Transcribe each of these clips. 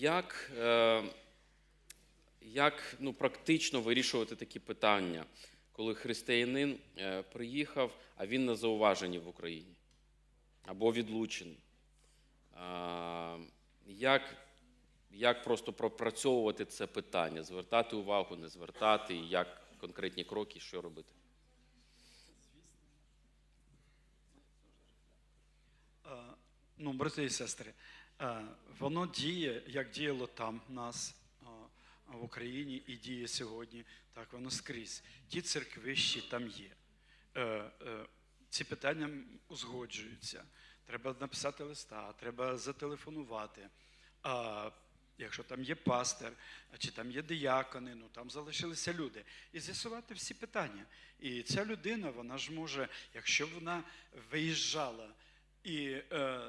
Як, е, як ну, практично вирішувати такі питання, коли християнин е, приїхав, а він на зауваженні в Україні або відлучений? Як, як просто пропрацьовувати це питання, звертати увагу, не звертати, і як конкретні кроки, що робити? Е, Ну, брати і сестри, воно діє, як діяло там нас е, в Україні і діє сьогодні, так воно скрізь. Ті церкви ще там є. Е, е, Ці питання узгоджуються. Треба написати листа, треба зателефонувати. А якщо там є пастир, чи там є диякони, ну там залишилися люди. І з'ясувати всі питання. І ця людина, вона ж може, якщо вона виїжджала і е,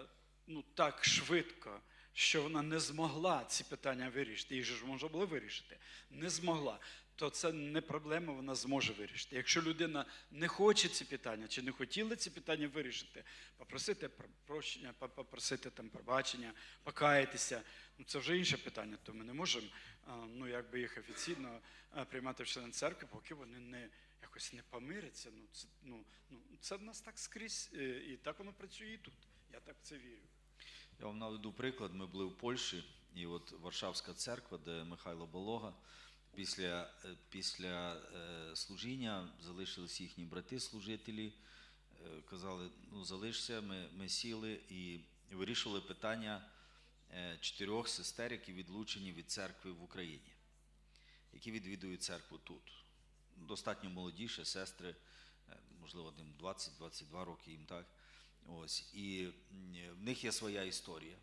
ну, так швидко, що вона не змогла ці питання вирішити, їх же ж можна було вирішити, не змогла, то це не проблема, вона зможе вирішити. Якщо людина не хоче ці питання чи не хотіла ці питання вирішити, попросити прощення, попросити там пробачення, покаятися, ну це вже інше питання, то ми не можемо ну, якби їх офіційно приймати в член церкви, поки вони не якось не помиряться. Ну, це, ну, ну, це в нас так скрізь, е, і так воно працює і тут. Я так в це вірю. Я вам наведу приклад. Ми були в Польщі, і от Варшавська церква, де Михайло Болога, після, е, після е, служіння залишились їхні брати-служителі. е, Казали, ну залишся, ми, ми сіли і вирішували питання чотирьох сестер, які відлучені від церкви в Україні, які відвідують церкву тут. Достатньо молоді ще сестри, можливо, 20-22 роки їм так. Ось, і в них є своя історія,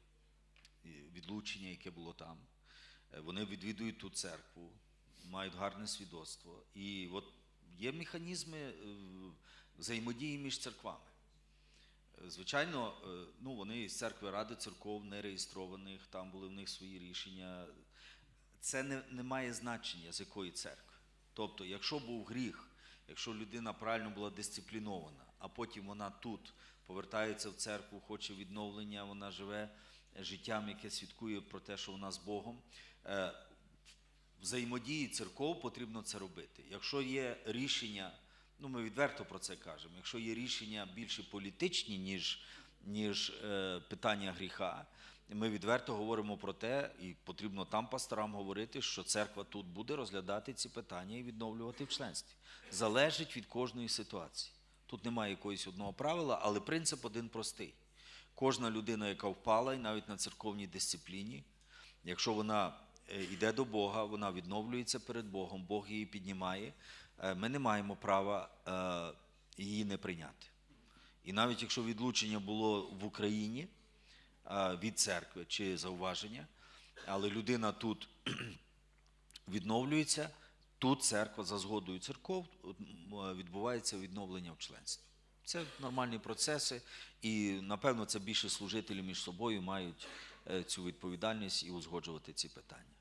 відлучення, яке було там. Е, Вони відвідують ту церкву, мають гарне свідоцтво. І от є механізми е, взаємодії між церквами. Е, Звичайно, ну, вони із церкви Ради церков не реєстрованих, там були в них свої рішення. Це не, не має значення, з якої церкви. Тобто, якщо був гріх, якщо людина правильно була дисциплінована, а потім вона тут повертається в церкву, хоче відновлення, вона живе життям, яке свідкує про те, що вона з Богом. е, Взаємодії церков потрібно це робити. Якщо є рішення, ну ми відверто про це кажемо, якщо є рішення більше політичні, ніж, ніж е, питання гріха, ми відверто говоримо про те, і потрібно там пасторам говорити, що церква тут буде розглядати ці питання і відновлювати в членстві. Залежить від кожної ситуації. Тут немає якогось одного правила, але принцип один простий. Кожна людина, яка впала, і навіть на церковній дисципліні, якщо вона е, йде до Бога, вона відновлюється перед Богом, Бог її піднімає, е, ми не маємо права е, її не прийняти. І навіть якщо відлучення було в Україні від церкви чи зауваження, але людина тут відновлюється, тут церква за згодою церков відбувається відновлення в членстві. Це нормальні процеси, і напевно це більше служителі між собою мають е, цю відповідальність і узгоджувати ці питання.